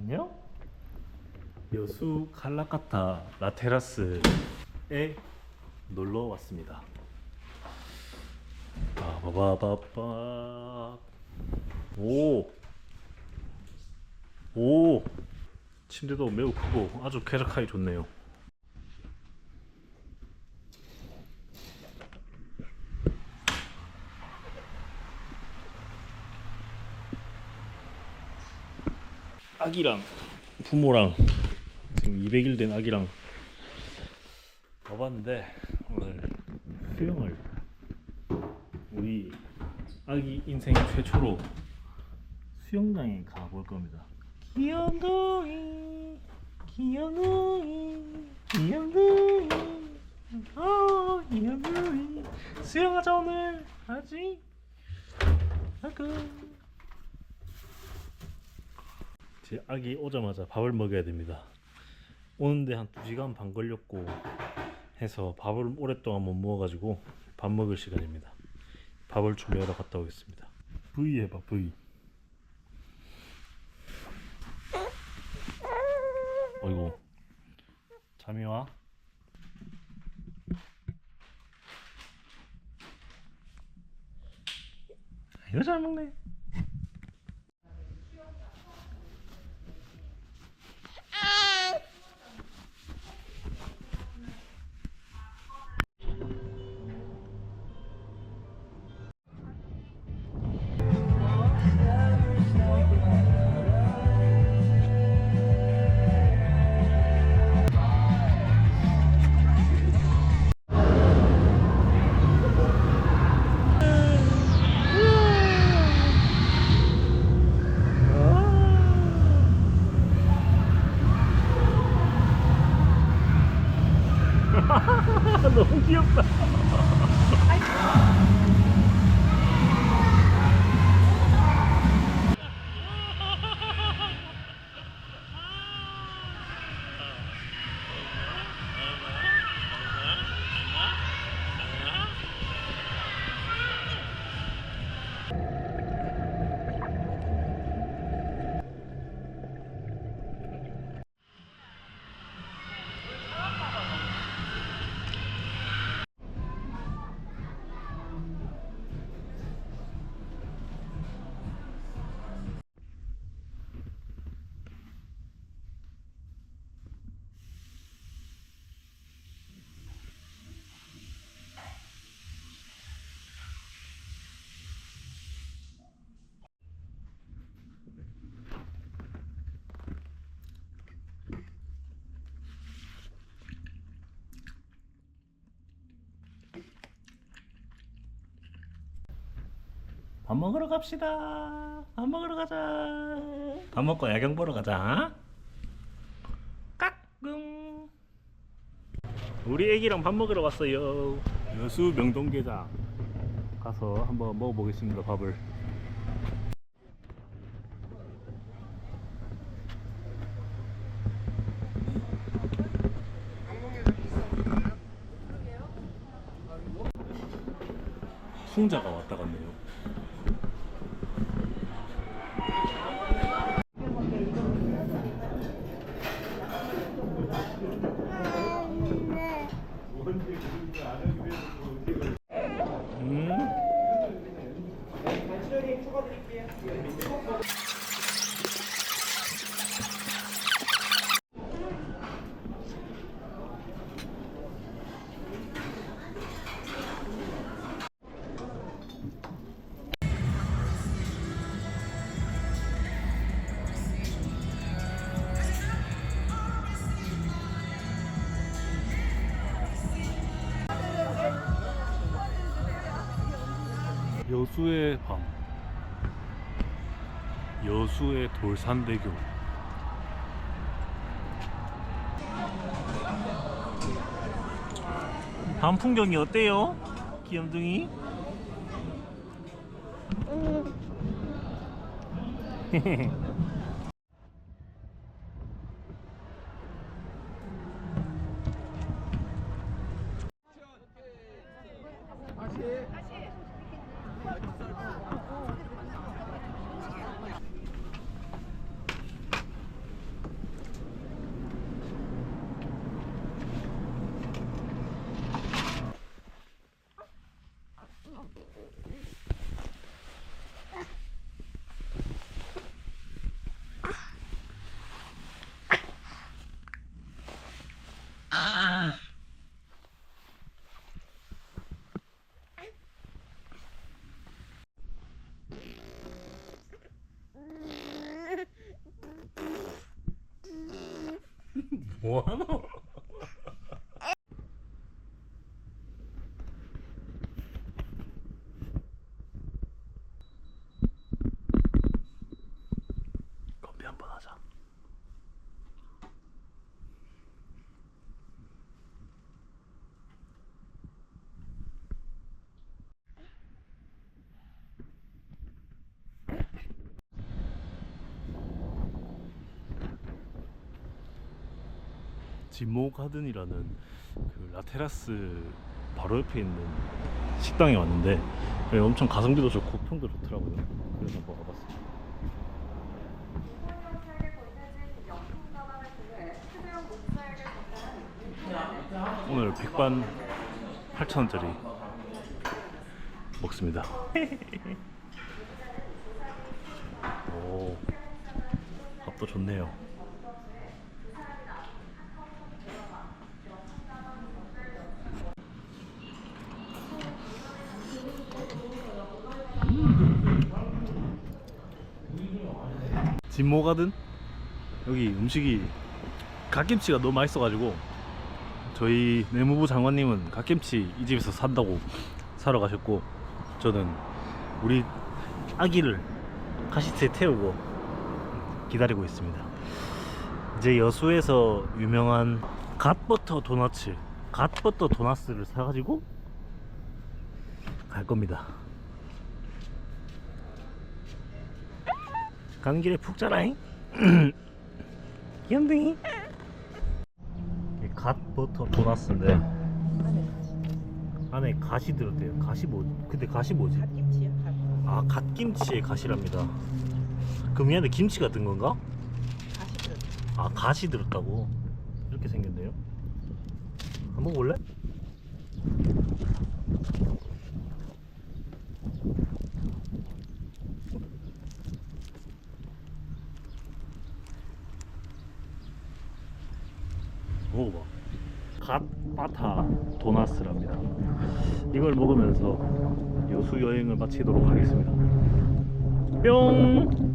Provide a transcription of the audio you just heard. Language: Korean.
안녕? 여수 칼라카타 라테라스에 놀러 왔습니다. 빠바바바바 오! 오! 침대도 매우 크고 아주 쾌적하기 좋네요. 아기랑 부모랑 지금 200일 된 아기랑 와봤는데 오늘 수영을 우리 아기 인생 최초로 수영장에 가볼 겁니다. 귀염둥이, 귀염둥이, 귀염둥이, 어, 귀염둥이. 수영하자 오늘, 하지? 아그. 제 아기 오자마자 밥을 먹여야 됩니다. 오는데 한 2시간 반 걸렸고 해서 밥을 오랫동안 못 먹어가지고 밥 먹을 시간입니다. 밥을 준비하러 갔다 오겠습니다. V 해봐 V. 어이구 잠이 와? 이거 잘 먹네. 너무 귀엽 밥 먹으러 갑시다. 밥 먹으러 가자. 밥 먹고 야경 보러 가자. 까꿍. 우리 애기랑 밥 먹으러 왔어요. 여수 명동게장 가서 한번 먹어보겠습니다. 밥을. 승자가 왔다 갔네요. 여수의 밤 여수의 돌산대교 밤 풍경이 어때요? 귀염둥이 음. 하 진모 가든이라는 그 라테라스 바로 옆에 있는 식당에 왔는데 여기 엄청 가성비도 좋고 평도 좋더라고요. 그래서 한번 와봤어요. 오늘 백반 8,000원짜리 먹습니다. 오, 밥도 좋네요. 진모가든 여기 음식이 갓김치가 너무 맛있어가지고 저희 내무부 장관님은 갓김치 이 집에서 산다고 사러 가셨고 저는 우리 아기를 카시트에 태우고 기다리고 있습니다. 이제 여수에서 유명한 갓버터 도너츠, 갓버터 도나스를 사가지고 갈 겁니다. 가는 길에 푹 자라잉. 귀염둥이. 갓 버터 도나스인데 안에 가시 들었대요. 가시 뭐? 근데 가시 뭐지? 갓김치요. 갓. 아 갓김치의 가시랍니다. 그럼 이 안에 김치가 든 건가? 가시 들어. 아 가시 들었다고 이렇게 생겼네요. 한번 볼래? 갓바타 도나스랍니다. 이걸 먹으면서 여수 여행을 마치도록 하겠습니다. 뿅!